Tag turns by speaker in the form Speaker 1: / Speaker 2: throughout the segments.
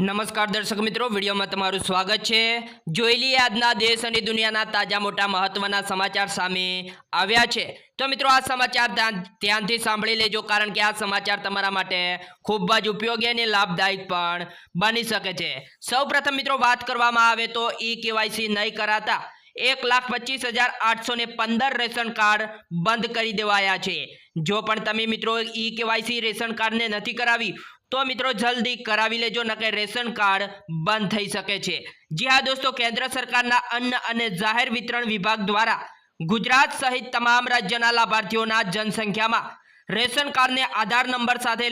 Speaker 1: નમસ્કાર દર્શક મિત્રો, વિડીયોમાં તમારું સ્વાગત છે. જોઈ લઈએ આજના દેશ અને દુનિયાના તાજા મોટા મહત્વના સમાચાર સામે આવ્યા છે. તો મિત્રો, આ સમાચાર ધ્યાન- ધ્યાનથી સાંભળી લેજો કારણ કે આ સમાચાર તમારા માટે ખૂબ જ ઉપયોગી અને લાભદાયક પણ બની શકે છે. સૌપ્રથમ મિત્રો, વાત કરવામાં આવે તો ઈ કેવાયસી નહીં કરાતા. એક લાખ પચીસ હજાર આઠસો ને પંદર રેશન કાર્ડ બંધ કરી દેવાયા છે. જો પણ તમે મિત્રો ઈ કેવાયસી રેશન કાર્ડને નથી કરાવી તો મિત્રો જલ્દી કરાવી લેજો નકે રેશન કાર્ડ બંધ થઈ શકે છે. જી હા દોસ્તો, કેન્દ્ર સરકારના અન્ન અને જાહેર વિતરણ વિભાગ દ્વારા ગુજરાત સહિત તમામ રાજ્યના લાભાર્થીઓના જનસંખ્યામાં રેશન કાર્ડને આધાર નંબર સાથે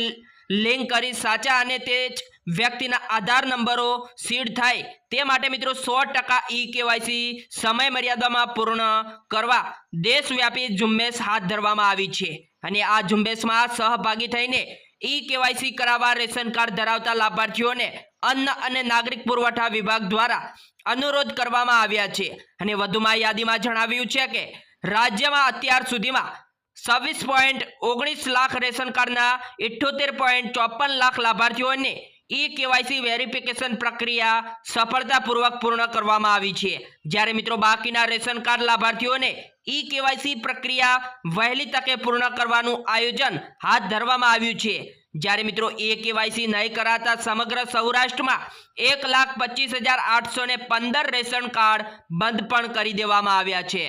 Speaker 1: લિંક કરી સાચા અને તે જ વ્યક્તિના આધાર નંબરો સીડ થાય. તે માટે મિત્રો સો ટકા ઈ કેવાયસી સમય મર્યાદામાં પૂર્ણ કરવા દેશવ્યાપી ઝુંબેશ હાથ ધરવામાં આવી છે. અને આ ઝુંબેશમાં સહભાગી થઈને ઈ કેવાયસી કરાવવા રેશન કાર્ડ ધરાવતા લાભાર્થીઓને અન્ન અને નાગરિક પુરવઠા વિભાગ દ્વારા અનુરોધ કરવામાં આવ્યા છે. અને વધુમાં યાદીમાં જણાવ્યું છે કે, રાજ્યમાં અત્યાર સુધીમાં છવ્વીસ પોઈન્ટ ઓગણીસ લાખ રેશન કાર્ડના ઇઠ્યોતેર પોઈન્ટ ચોપન લાખ લાભાર્થીઓને ઈ કેવાયસી વેરિફિકેશન પ્રક્રિયા સફળતાપૂર્વક પૂર્ણ કરવામાં આવી છે. જ્યારે મિત્રો બાકીના રેશન કાર્ડ લાભાર્થીઓને ઈ કેવાયસી પ્રક્રિયા વહેલી તકે પૂર્ણ કરવાનું આયોજન હાથ ધરવામાં આવ્યું છે. જ્યારે મિત્રો એ કેવાયસી નહીં કરાતા સમગ્ર સૌરાષ્ટ્રમાં એક લાખ પચીસ હજાર આઠસો ને પંદર રેશન કાર્ડ બંધ પણ કરી દેવામાં આવ્યા છે.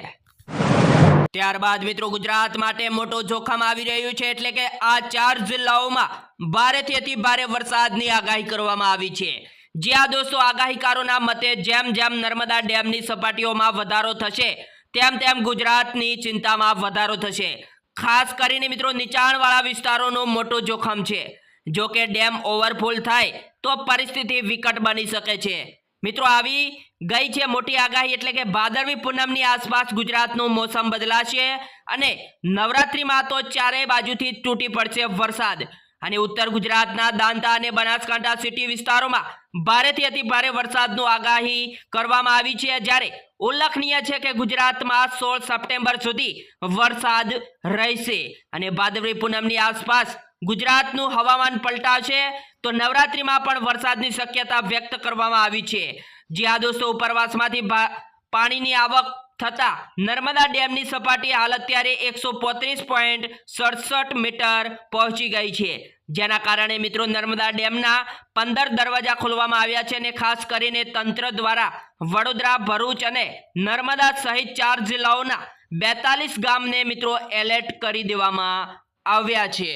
Speaker 1: ત્યારબાદ મિત્રો ગુજરાત માટે મોટો જોખમ આવી રહ્યું છે એટલે કે આ ચાર જિલ્લાઓમાં ભારેથી અતિ ભારે વરસાદની આગાહી કરવામાં આવી છે. જ્યાં દોસ્તો, આગાહીકારોના મતે જેમ જેમ નર્મદા ડેમની સપાટીઓમાં વધારો થશે, તેમ તેમ ગુજરાતની ચિંતામાં વધારો થશે. ખાસ કરીને મિત્રો નીચાણવાળા વિસ્તારોનું મોટું જોખમ છે. જો કે ડેમ ઓવરફુલ થાય તો પરિસ્થિતિ વિકટ બની શકે છે. મિત્રો, આવી ગઈ છે મોટી આગાહી એટલે કે ભાદરવી પૂનમની આસપાસ ગુજરાતનું મોસમ બદલાશે અને નવરાત્રિમાં તો ચારેય બાજુથી તૂટી પડશે વરસાદ. અને ઉત્તર ગુજરાતના દાંતા અને બનાસકાંઠા સિટી વિસ્તારોમાં ભારેથી અતિ ભારે વરસાદનું આગાહી કરવામાં આવી છે. જ્યારે ઉલ્લેખનીય છે કે ગુજરાતમાં સોળ સપ્ટેમ્બર સુધી વરસાદ રહેશે અને ભાદરવી પૂનમની આસપાસ ગુજરાતનું હવામાન પલટાશે. તો નવરાત્રિમાં પણ વરસાદની શક્યતા વ્યક્ત કરવામાં આવી છે. જ્યાં દોસ્તો ઉપરવાસમાંથી પાણીની આવક થતા નર્મદા ડેમની સપાટી હાલ અત્યારે એકસો પોત્રીસ પોઈન્ટ સડસઠ મીટર પહોંચી ગઈ છે. જેના કારણે મિત્રો નર્મદા ડેમના પંદર દરવાજા ખોલવામાં આવ્યા છે અને ખાસ કરીને તંત્ર દ્વારા વડોદરા, ભરૂચ અને નર્મદા સહિત ચાર જિલ્લાઓના બેતાલીસ ગામને મિત્રો એલર્ટ કરી દેવામાં આવ્યા છે.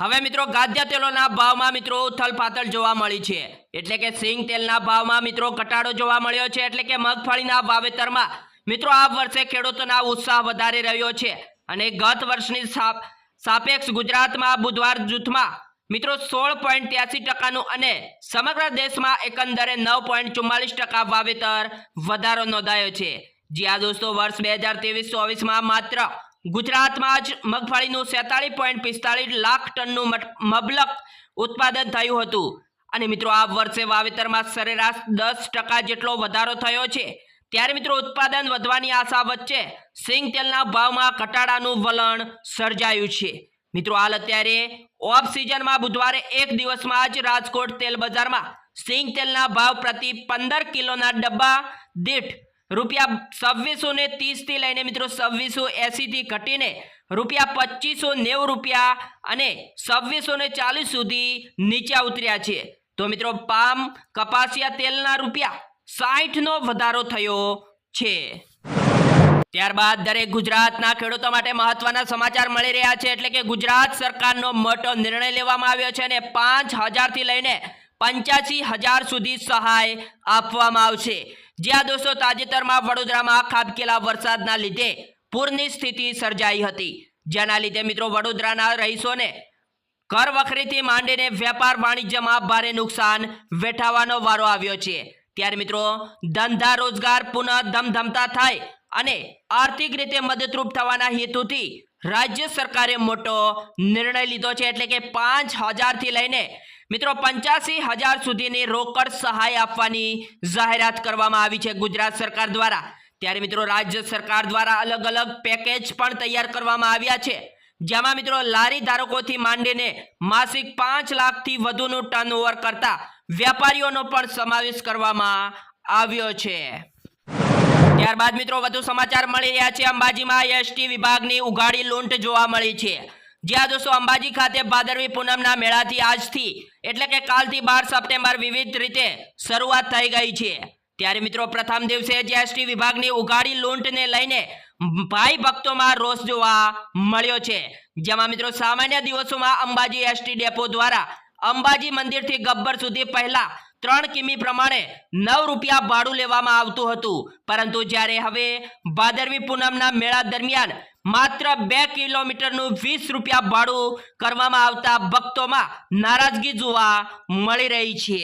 Speaker 1: હવે મિત્રો ગાદ્ય તેલોના ભાવમાં મિત્રો ઉથલપાથલ જોવા મળી છે. એટલે કે સિંગ તેલના ભાવમાં મિત્રો ઘટાડો જોવા મળ્યો છે. એટલે કે મગફળીના વાવેતરમાં મિત્રો આ વર્ષે ખેડૂતોના ઉત્સાહ વધારે રહ્યો છે. અને ગત વર્ષની સાપ- સાપેક્ષ ગુજરાતમાં બુધવાર જૂથમાં મિત્રો સોળ પોઈન્ટ ત્યાસી ટકાનું અને સમગ્ર દેશમાં એકંદરે નવ પોઈન્ટ ચુમ્માલીસ ટકા વાવેતર વધારો નોંધાયો છે. જ્યાં દોસ્તો, વર્ષ બે હજાર ત્રેવીસ ચોવીસમાં માત્ર ગુજરાતમાં જ મગફળીનું સેતાળીસ પોઈન્ટ પિસ્તાળીસ લાખ ટનનું મબલક ઉત્પાદન થયું હતું. અને મિત્રો, આ વર્ષે વાવેતરમાં સરેરાશ દસ ટકા જેટલો વધારો થયો છે. ત્યારે મિત્રો, ઉત્પાદન વધવાની આશા વચ્ચે સિંગ તેલના ભાવમાં ઘટાડાનું વલણ સર્જાયું છે. મિત્રો, હાલ અત્યારે ઓફ સિઝનમાં બુધવારે એક દિવસમાં જ રાજકોટ તેલ બજારમાં સિંગ તેલના ભાવ પ્રતિ પંદર કિલોના ડબ્બા દીઠ રૂપિયા છવ્વીસો ને ત્રીસથી લઈને મિત્રો છવ્વીસો એંસીથી ઘટીને રૂપિયા પચીસો નેવું રૂપિયા અને છવ્વીસો ને ચાલીસ સુધી નીચે ઉતર્યા છે. તો મિત્રો પામ, કપાસિયા તેલના રૂપિયા સાઠનો વધારો થયો છે. ત્યારબાદ દરેક ગુજરાતના ખેડૂતો માટે મહત્વના સમાચાર મળી રહ્યા છે. એટલે કે ગુજરાત સરકારનો મોટો નિર્ણય લેવામાં આવ્યો છે અને પાંચ હજારથી લઈને પંચ્યાસી હજાર સુધી સહાય આપવામાં આવશે. જ્યાં દોસ્તો તાજેતરમાં વડોદરામાં ખાબકેલા વરસાદના લીધે પૂરની સ્થિતિ સર્જાઈ હતી. જેના લીધે મિત્રો વડોદરાના રહીશોને ઘર વખરીથી માંડીને વેપાર વાણિજ્યમાં ભારે નુકસાન વેઠાવાનો વારો આવ્યો છે. ત્યારે મિત્રો, ધંધા રોજગાર પુનઃ ધમધમતા થાય અને આર્થિક રીતે મદદરૂપ થવાના હેતુથી રાજ્ય સરકારે મોટો નિર્ણય લીધો છે. એટલે કે પાંચ હજારથી લઈને મિત્રો, પંચ્યાસી હજાર સુધીની રોકડ સહાય આપવાની જાહેરાત કરવામાં આવી છે ગુજરાત સરકાર દ્વારા. ત્યારે મિત્રો, રાજ્ય સરકાર દ્વારા અલગ અલગ પેકેજ પણ તૈયાર કરવામાં આવ્યા છે. જેમાં મિત્રો, લારી ધારકોથી માંડીને માસિક પાંચ લાખથી વધુનું ટર્નઓવર કરતા વેપારીઓનો પણ સમાવેશ કરવામાં આવ્યો છે. ત્યારબાદ મિત્રો, વધુ સમાચાર મળી રહ્યા છે અંબાજીમાં. એસટી વિભાગની ઉઘાડી લૂંટ જોવા મળી છે. જ્યાં દોસ્તો અંબાજી ખાતે ભાદરવી પૂનમના મેળાથી આજથી એટલે કે કાલથી બાર સપ્ટેમ્બર વિવિધ રીતે શરૂઆત થઈ ગઈ છે. ત્યારે મિત્રો પ્રથમ દિવસે જીએસટી એસટી વિભાગની ઉઘાડી લૂંટને લઈને ભાઈ ભક્તોમાં રોષ જોવા મળ્યો છે. જેમાં મિત્રો સામાન્ય દિવસોમાં અંબાજી એસટી ડેપો દ્વારા અંબાજી મંદિરથી ગબ્બર સુધી પહેલા ત્રણ કિમી પ્રમાણે નવ રૂપિયા ભાડું લેવામાં આવતું હતું. પરંતુ જ્યારે હવે ભાદરવી પૂનમના મેળા દરમિયાન માત્ર બે કિલોમીટરનું વીસ રૂપિયા ભાડું કરવામાં આવતા ભક્તોમાં નારાજગી જોવા મળી રહી છે.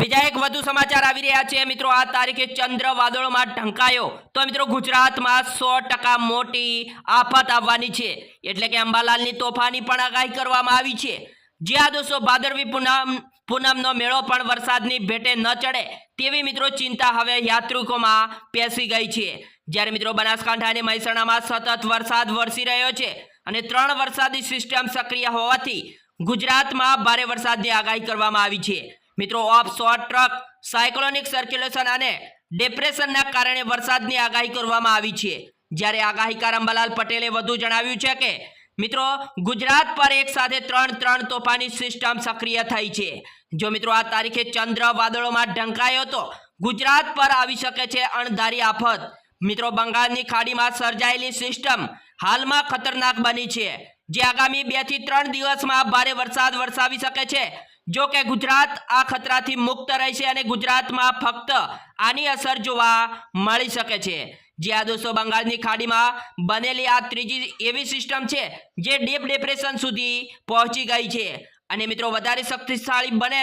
Speaker 1: બીજા એક વધુ સમાચાર આવી રહ્યા છે. મિત્રો, આ તારીખે ચંદ્ર વાદળોમાં ઢંકાયો. તો મિત્રો, ગુજરાતમાં સો ટકા મોટી આફત આવવાની છે. એટલે કે અંબાલાલની તોફાની પણ આગાહી કરવામાં આવી છે. જ્યાં દોસ્તો ભાદરવી પૂનમ, પૂનમનો મેળો પણ વરસાદની ભેટે ન ચડે તેવી મિત્રો ચિંતા હવે યાત્રિકોમાં પેસી ગઈ છે. જ્યારે મિત્રો બનાસકાંઠા અને મહેસાણામાં સતત વરસાદ વરસી રહ્યો છે અને ત્રણ વરસાદી સિસ્ટમ સક્રિય હોવાથી ગુજરાતમાં ભારે વરસાદની આગાહી કરવામાં આવી છે. મિત્રો offshore trough, cyclonic circulation અને ડિપ્રેશનના કારણે વરસાદની આગાહી કરવામાં આવી છે. જ્યારે આગાહીકાર અંબાલાલ પટેલે વધુ જણાવ્યું છે કે મિત્રો, ગુજરાત પર એક સાથે ત્રણ ત્રણ તોફાની સિસ્ટમ સક્રિય થઈ છે. જો મિત્રો, આ તારીખે ચંદ્ર વાદળોમાં ઢંકાયો તો ગુજરાત પર આવી શકે છે અણધારી આફત. મિત્રો, બંગાળની ખાડીમાં સર્જાયેલી સિસ્ટમ હાલમાં ખતરનાક બની છે. જે આગામી બેથી ત્રણ દિવસમાં ભારે વરસાદ વરસાવી શકે છે. જો કે ગુજરાત આ ખતરાથી મુક્ત રહેશે અને ગુજરાતમાં ફક્ત આની અસર જોવા મળી શકે છે. જે આ દોસ્તો બંગાળની ખાડીમાં બનેલી આ ત્રીજી એવી સિસ્ટમ છે જે ડીપ ડિપ્રેશન સુધી પહોંચી ગઈ છે. અને મિત્રો વધારે શક્તિશાળી બને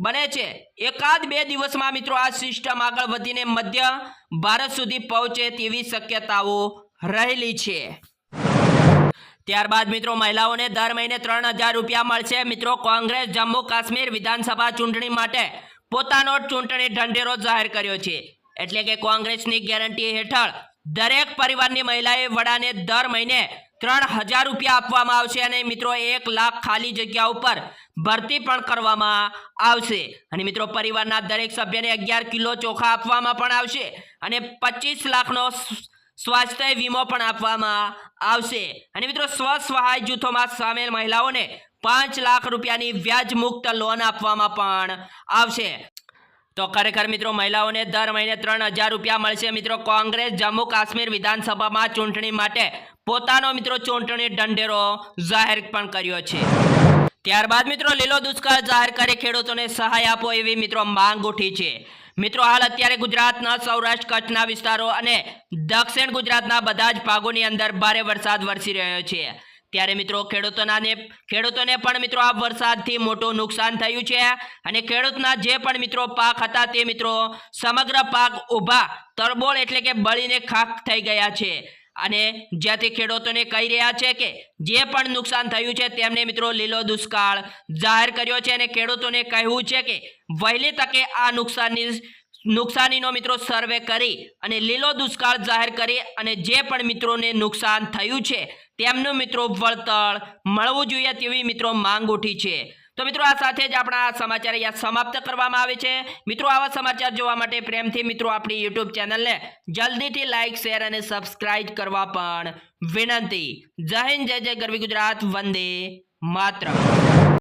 Speaker 1: બને છે. એકાદ બે દિવસમાં મિત્રો આ સિસ્ટમ આગળ વધીને મધ્ય ભારત સુધી પહોંચે તેવી શક્યતાઓ રહેલી છે. ત્યારબાદ મિત્રો મહિલાઓને દર મહિને ત્રણ હજાર રૂપિયા મળશે. મિત્રો કોંગ્રેસ જમ્મુ કાશ્મીર વિધાનસભા ચૂંટણી માટે પોતાનો ચૂંટણી ઢંઢેરો જાહેર કર્યો છે. એટલે કે કોંગ્રેસની ગેરંટી હેઠળ દરેક પરિવારની મહિલાએ વડાને દર મહિને ત્રણ હજાર રૂપિયા આપવામાં આવશે અને મિત્રો એક લાખ ખાલી જગ્યા ઉપર ભરતી પણ કરવામાં આવશે. અને મિત્રો પરિવારના દરેક સભ્યને અગિયાર કિલો ચોખા આપવામાં પણ આવશે અને પચીસ લાખનો સ્વાસ્થ્ય વીમો પણ આપવામાં આવશે. અને મિત્રો સ્વ સહાય જૂથોમાં સામેલ મહિલાઓને પાંચ લાખ રૂપિયાની વ્યાજ મુક્ત લોન આપવામાં પણ આવશે. તો ખરેખર મિત્રો, મહિલાઓને દર મહિને ત્રણ હજાર રૂપિયા મળશે. મિત્રો, કોંગ્રેસ, જમ્મુ, કાશ્મીર વિધાનસભામાં ચૂંટણી માટે પોતાનો મિત્રો ચૂંટણી ઢંઢેરો જાહેર પણ કર્યો છે. ત્યારબાદ મિત્રો, લીલો દુષ્કાળ જાહેર કરી ખેડૂતોને સહાય આપો એવી મિત્રો માંગ ઉઠી છે. મિત્રો, હાલ અત્યારે ગુજરાતના સૌરાષ્ટ્ર કચ્છના વિસ્તારો અને દક્ષિણ ગુજરાતના બધા જ ભાગોની અંદર ભારે વરસાદ વરસી રહ્યો છે. ત્યારે મિત્રો ખેડૂતોનાને ખેડૂતોને પણ મિત્રો આ વરસાદથી મોટું નુકસાન થયું છે. અને ખેડૂતના જે પણ મિત્રો પાક હતા તે મિત્રો સમગ્ર પાક ઊભા, તરબોળ એટલે કે બળીને ખાક થઈ ગયા છે. અને જ્યાંથી ખેડૂતોને કહી રહ્યા છે કે જે પણ નુકસાન થયું છે તેમને મિત્રો લીલો દુષ્કાળ જાહેર કર્યો છે અને ખેડૂતોને કહેવું છે કે વહેલી તકે આ નુકસાનની નુકસાનીનો મિત્રો સર્વે કરી અને લીલો દુષ્કાળ જાહેર કરી અને જે પણ મિત્રોને નુકસાન થયું છે તેમનું મિત્રો વળતર મળવું જોઈએ તેવી મિત્રો માંગ ઉઠી છે. તો મિત્રો આ સાથે જ આપણા સમાચાર અહીંયા સમાપ્ત કરવામાં આવે છે. મિત્રો આવા સમાચાર જોવા માટે પ્રેમથી મિત્રો આપણી યુટ્યુબ ચેનલને જલ્દીથી લાઇક શેર અને સબસ્ક્રાઇબ કરવા પણ વિનંતી. જય હિન્દ, જય જય ગરવી ગુજરાત, વંદે માતરમ.